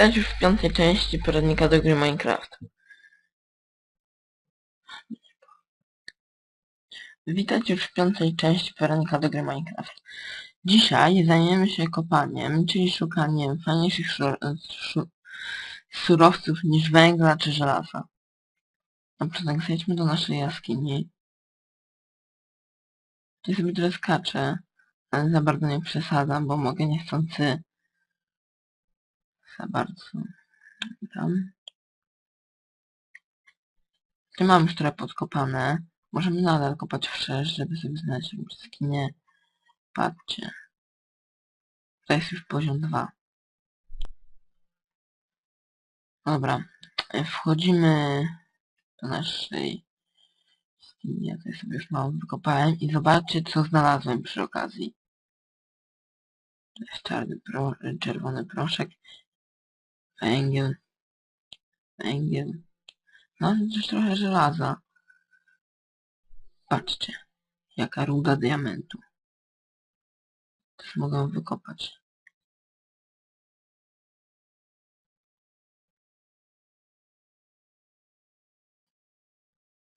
Witajcie już w piątej części poradnika do gry Minecraft. Witajcie już w piątej części poradnika do gry Minecraft. Dzisiaj zajmiemy się kopaniem, czyli szukaniem fajniejszych sur su surowców niż węgla czy żelaza. Na początek zejdźmy do naszej jaskini. Tu sobie trochę skaczę, ale za bardzo nie przesadzam, bo mogę niechcący za bardzo. Tam. Tu mam już trochę podkopane. Możemy nadal kopać wszerz, żeby sobie znaleźć jaskinie. Patrzcie. To jest już poziom 2. Dobra. Wchodzimy do naszej jaskini. Ja tutaj sobie już mało wykopałem i zobaczcie co znalazłem przy okazji. To jest czarny pro, czerwony proszek. Węgiel. Węgiel. No, też trochę żelaza. Patrzcie. Jaka ruda diamentu. Też mogę wykopać.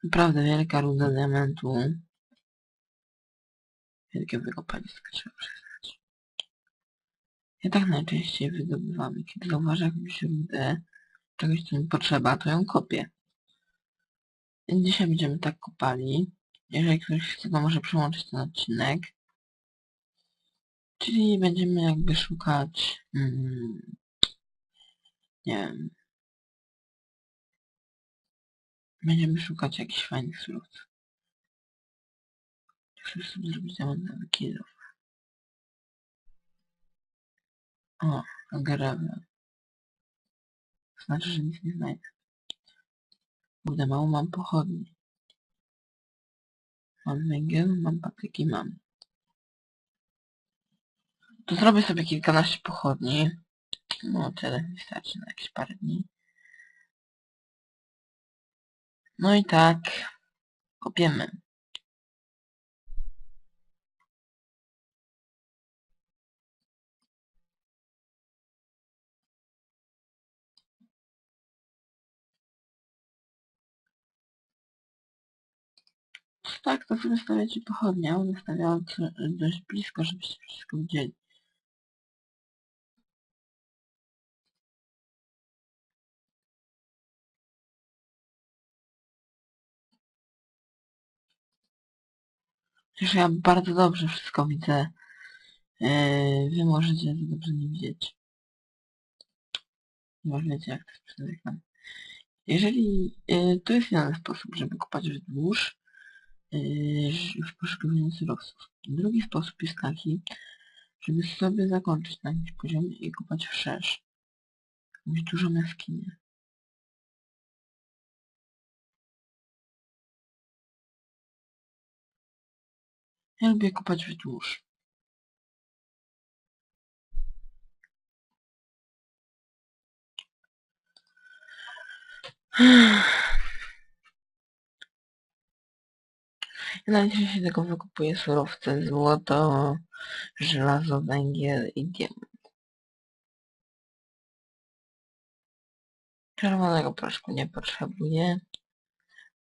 Naprawdę wielka ruda diamentu. Wielkie wykopalisko trzeba. Ja tak najczęściej wydobywamy. Kiedy zauważę jakąś rudę, czegoś co mi potrzeba, to ją kopię. Dzisiaj będziemy tak kopali. Jeżeli ktoś chce, to może przełączyć ten odcinek. Czyli będziemy jakby szukać... Mm, nie wiem... Będziemy szukać jakichś fajnych surowców. Chcę sobie zrobić diamentowy kill. O, gravel. Znaczy, że nic nie znajdę. Kurde, mało mam pochodni. Mam węgiel, mam patyki, mam. To zrobię sobie kilkanaście pochodni. No, tyle wystarczy na jakieś parę dni. No i tak. Kopiemy. Tak, to sobie stawiacie pochodnie. One stawiałam co- dość blisko, żebyście wszystko widzieli. Przecież ja bardzo dobrze wszystko widzę. Yy, wy możecie to dobrze nie widzieć. Wiecie jak to jest. Jeżeli... Yy, to jest jeden sposób, żeby kopać wzdłuż w poszukiwaniu surowców. Drugi sposób jest taki, żeby sobie zakończyć na jakimś poziomie i kopać wszerz. Mieć dużą jaskinię. Ja lubię kopać wzdłuż. Ja najczęściej tego wykupuję surowce, złoto, żelazo, węgiel i diament. Czerwonego proszku nie potrzebuję,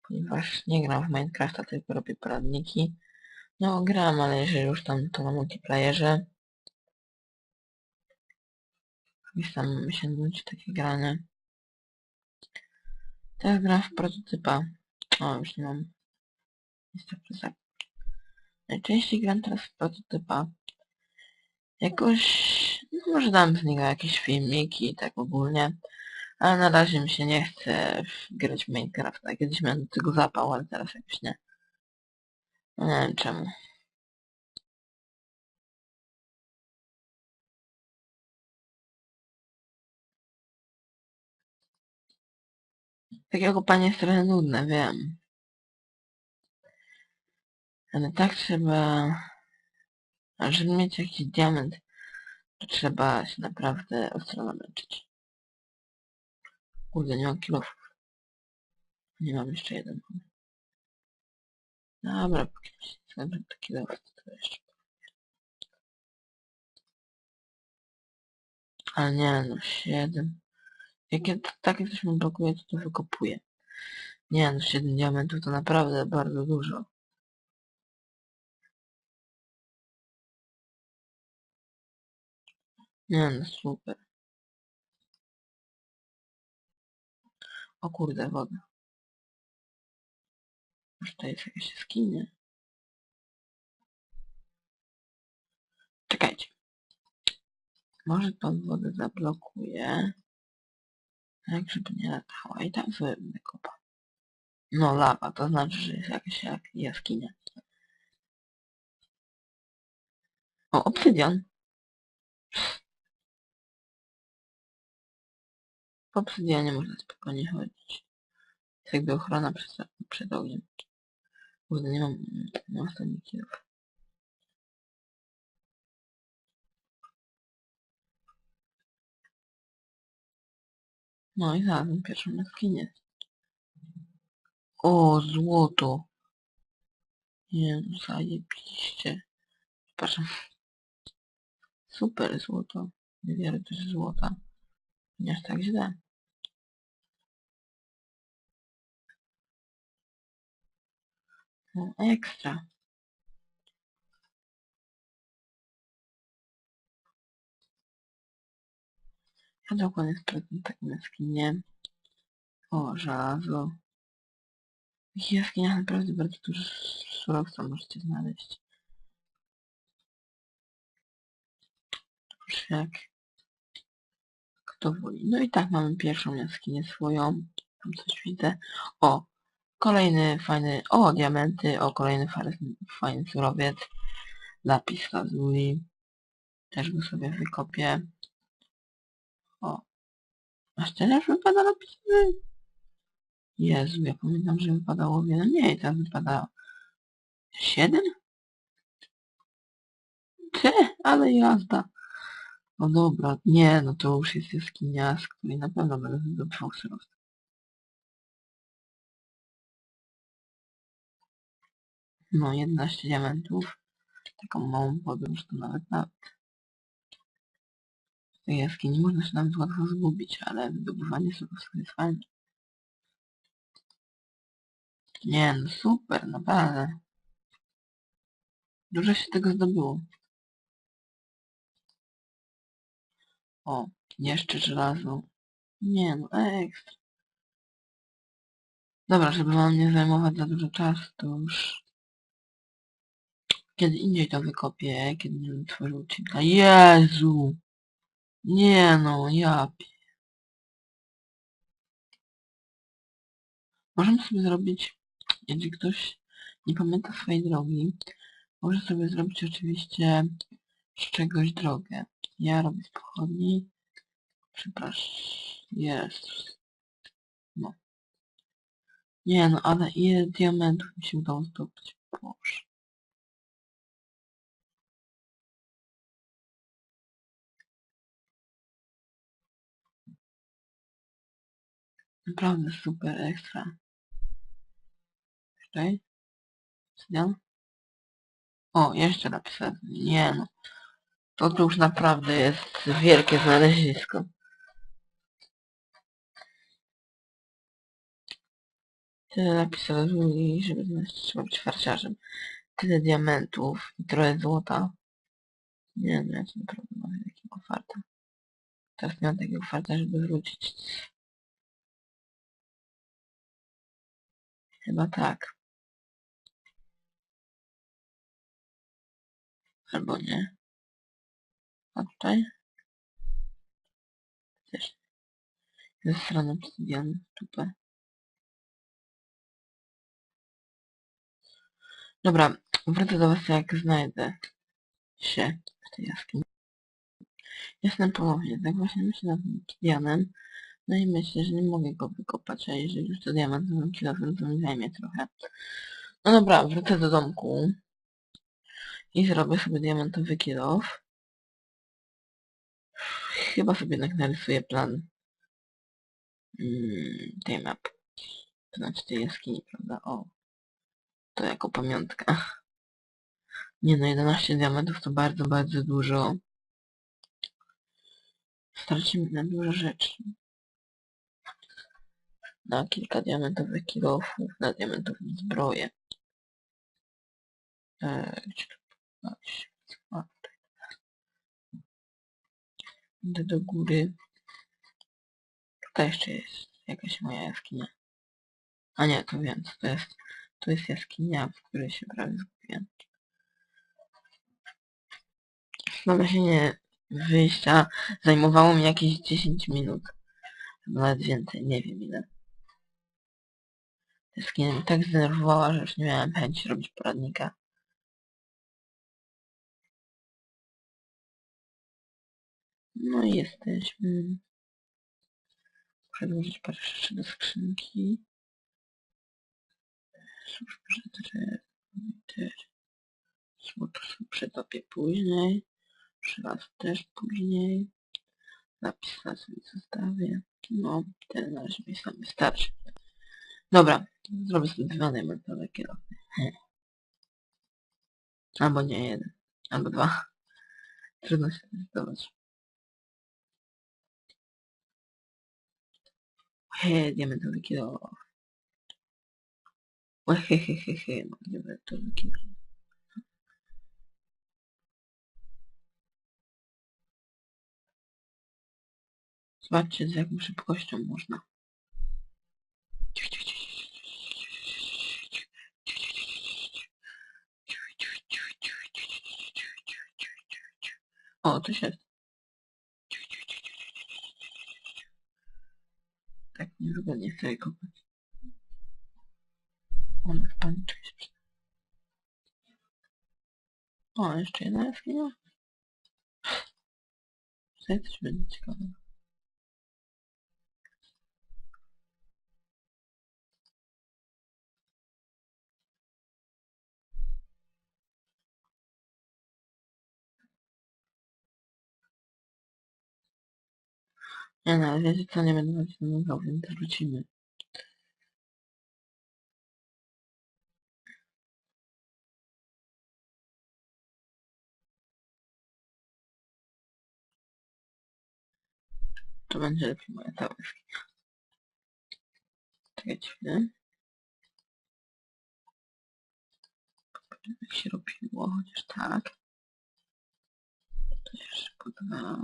ponieważ nie gram w Minecrafta, tylko robię poradniki. No gram, ale jeżeli już tam to na multiplayerze. Gdzieś tam się nudzi takie granie. Teraz gram w prototypa. O, już nie mam. Niestety tak. Najczęściej gram teraz w prototypa. Jakoś... No może dam z niego jakieś filmiki, tak ogólnie. Ale na razie mi się nie chce grać w Minecrafta. Kiedyś miałem do tego zapał, ale teraz jakoś nie. No nie wiem czemu. Takiego kopanie jest trochę nudne, wiem. Ale tak trzeba... Żeby mieć jakiś diament, to trzeba się naprawdę ostro namęczyć. Kurde, nie mam kilofów. Nie mam jeszcze jeden. Dobra, póki się skończą te kilofy, to jeszcze... Ale nie, no 7. Jak ja takie coś mi blokuje, to to wykopuję. Nie no, 7 diamentów to naprawdę bardzo dużo. Nie no, super. O kurde, woda. Może to jest jakieś skinie? Czekajcie. Może to wodę zablokuje. Tak, żeby nie latała. I tak sobie będę kopał. No lawa, to znaczy, że jest jakaś jak jaskinia. O, obsydian. W obsydianie można spokojnie chodzić. Jest jakby ochrona przed, przed ogniem. Kurde, nie mam, staników. No i znalazłem pierwszą jaskinię. O, złoto. Nie zajebiście. Przepraszam. Super złoto. Niewiele też złota. Nie aż tak źle. Ekstra. Ja dokładnie sprawdzę taką jaskinię. O, żelazo. W takich jaskiniach naprawdę bardzo dużo surowca możecie znaleźć. Już jak kto woli. No i tak mamy pierwszą jaskinię swoją. Tam coś widzę. O, kolejny fajny, o, diamenty, o, kolejny fajny, surowiec. Lapis lazuli. Też go sobie wykopię. O. Aż teraz wypada lapis. Jezu, ja pamiętam, że wypadało wiele mniej. Teraz wypada 7? Ty, ale jazda. No dobra, nie, no to już jest jaskinia, z której na pewno będę zdobywał surowce. No, 11 diamentów. Taką małą podróż to nawet nawet. W tej jaskini można się nawet łatwo zgubić, ale wydobywanie surowców jest fajne. Nie, no super, naprawdę. Dużo się tego zdobyło. O, jeszcze żelazo. Nie no, ekstra. Dobra, żeby wam nie zajmować za dużo czasu, to już kiedy indziej to wykopię, kiedy nie tworzył odcinka. Jezu! Nie no, ja pie- Możemy sobie zrobić, jeżeli ktoś nie pamięta swojej drogi, może sobie zrobić oczywiście z czegoś drogę. Ja robię z pochodni. Przepraszam. Jezus. No. Nie no, ale ile diamentów mi się udało zdobyć? Boże. Naprawdę super ekstra. Czekaj. Obsydian. O, jeszcze napisałem. Nie no. To tu już naprawdę jest wielkie znalezisko. Tyle napisałem, i żeby znaleźć farciarzem. Tyle diamentów i trochę złota. Nie no, ja naprawdę mam takiego farta. Teraz nie mam takiego farta, żeby wrócić. Chyba tak. Albo nie. A tutaj? Też. Ze strony obsydian. Super. Dobra, wrócę do was jak znajdę się w tej jaskini. Jestem ponownie, tak właśnie myślę nad obsydianem. No i myślę, że nie mogę go wykopać, a jeżeli już to diament to kilofem, to mi zajmie trochę. No dobra, wrócę do domku. I zrobię sobie diamentowy kilof. Chyba sobie jednak narysuję plan mm, tej mapy. To znaczy tej jaskini, prawda? O. To jako pamiątka. Nie no, 11 diamentów to bardzo, bardzo dużo. Stracimy na dużo rzeczy. Na kilka diamentowych kilofów, na diamentową zbroję. Idę do góry. Tutaj jeszcze jest jakaś moja jaskinia. A nie, to wiem co to jest. To jest jaskinia, w której się prawie zgubiłem. Znalezienie wyjścia zajmowało mi jakieś 10 minut. Nawet więcej, nie wiem ile. Mnie tak zdenerwowała, że już nie miałem chęci robić poradnika. No i jesteśmy. Przedłużyć parę rzeczy do skrzynki. Sobie przetopię później. Żelazo też później. Zapis sobie zostawię. No, ten na razie mi sam wystarczy. Dobra, zrobię sobie dwa diamentowe kierowcy. Albo nie jeden. Albo dwa. Trudno się zdecydować. He, diamentowy kilo. Hehehehe, no diamentowy kilo. Zobaczcie z jaką szybkością można. O, to się... Tak niedługo nie chcę kopać. On w przyda. O, jeszcze jedna jaskinia. Tutaj coś będzie ciekawe. Nie no, wiecie co, nie będę namawiał, więc wrócimy. To będzie lepiej moja jaskinia. Czekajcie chwilę. Jak się robiło, chociaż tak. To jeszcze po dwa.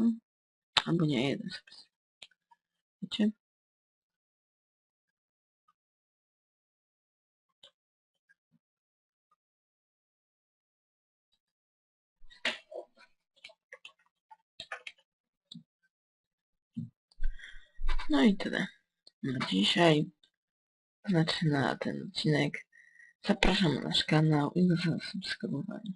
Albo nie, jeden sobie. Wiecie? No i tyle. Na dzisiaj zaczyna ten odcinek. Zapraszam na nasz kanał i do zasubskrybowania.